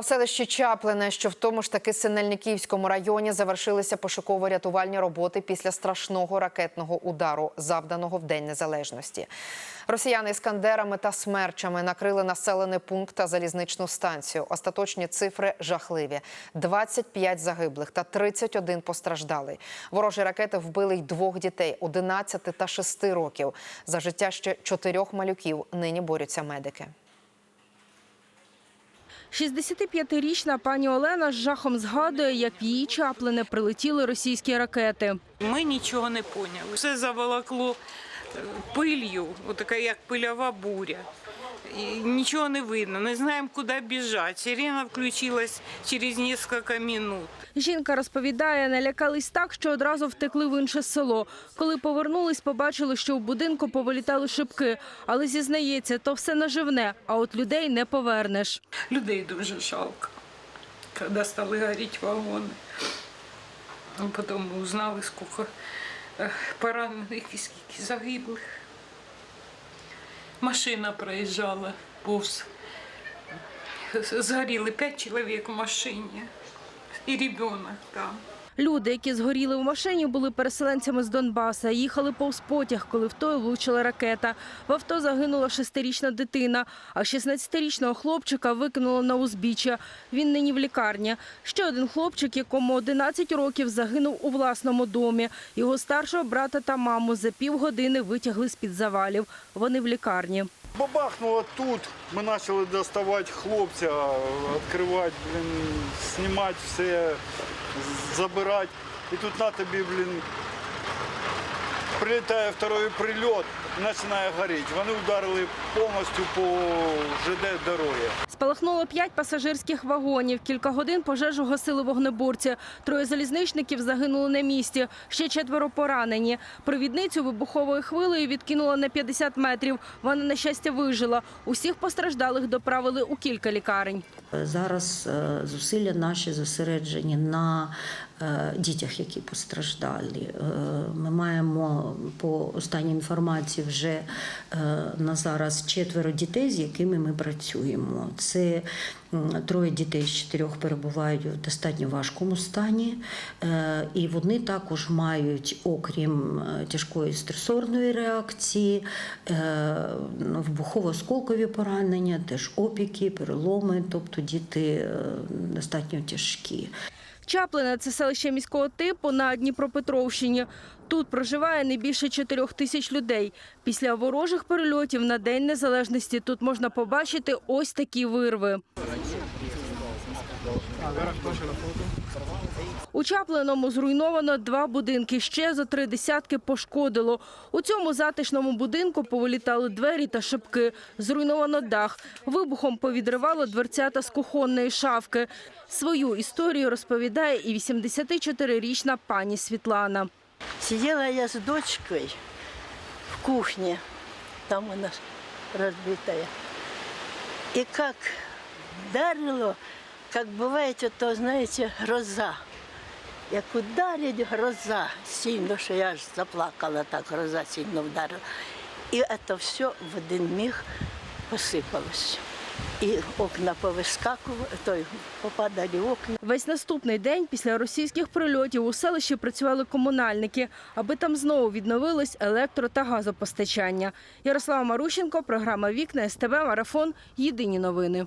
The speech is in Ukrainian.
А в селищі Чаплине, що в тому ж таки Синельниківському районі, завершилися пошуково-рятувальні роботи після страшного ракетного удару, завданого в День Незалежності. Росіяни іскандерами та смерчами накрили населений пункт та залізничну станцію. Остаточні цифри жахливі: 25 загиблих та 31 постраждалий. Ворожі ракети вбили й двох дітей 11 та 6 років. За життя ще чотирьох малюків нині борються медики. 65-річна пані Олена з жахом згадує, як в її чаплини прилетіли російські ракети. Ми нічого не поняли. Все заволокло е, пилью, отака як пильова буря. І нічого не видно, не знаємо, куди біжати. Сирена включилась через кілька минут. Жінка розповідає, налякались так, що одразу втекли в інше село. Коли повернулись, побачили, що в будинку повилітали шибки. Але зізнається, то все наживне, а от людей не повернеш. Людей дуже жалко, коли стали горіти вагони. Потім узнали, скільки е, поранених і скільки загиблих. Машина проїжджала повз. Згоріли п'ять чоловік в машині. І ребенок там. Люди, які згоріли в машині, були переселенцями з Донбаса. Їхали повз потяг, коли в той влучила ракета. В авто загинула шестирічна дитина, а 16-річного хлопчика викинуло на узбіччя. Він нині в лікарні. Ще один хлопчик, якому 11 років, загинув у власному домі. Його старшого брата та маму за півгодини витягли з-під завалів. Вони в лікарні. Бабахнуло тут. Ми почали доставати хлопця, відкривати, блін, знімати все, з- забирати. І тут на тобі, блін, прилітає второй прильот починає горіти. Вони вдарили повністю по ЖД дорогі. Спалахнуло п'ять пасажирських вагонів. Кілька годин пожежу гасили вогнеборці. Троє залізничників загинули на місці. Ще четверо поранені. Провідницю вибуховою хвилею відкинуло на 50 метрів. Вона, на щастя, вижила. Усіх постраждалих доправили у кілька лікарень. Зараз е, зусилля наші зосереджені на е, дітях, які постраждали. Е, Ми маємо по останній інформації вже на зараз четверо дітей, з якими ми працюємо. Це троє дітей з чотирьох перебувають в достатньо важкому стані, Е, і вони також мають, окрім е, тяжкої стресорної реакції, е, вибухово-осколкові поранення, теж опіки, переломи, тобто діти достатньо тяжкі. Чаплина – це селище міського типу на Дніпропетровщині. Тут проживає не більше чотирьох тисяч людей. Після ворожих перельотів на День Незалежності тут можна побачити ось такі вирви. У Чаплиному зруйновано два будинки, ще за три десятки пошкодило. У цьому затишному будинку повилітали двері та шибки. Зруйновано дах. Вибухом повідривало дверцята з кухонної шафки. Свою історію розповідає і 84-річна пані Світлана. Сидела я с дочкой в кухне, там у нас разбитая. И как ударило, как бывает, это, знаете, гроза. Як ударить гроза сильно, що я аж заплакала, так гроза сильно вдарила. І це все в один міг посипалось. І окна повискакували, той попадали окна. Весь наступний день після російських прильотів у селищі працювали комунальники, аби там знову відновилось електро та газопостачання. Ярослава Марущенко, програма Вікна СТБ Марафон. Єдині новини.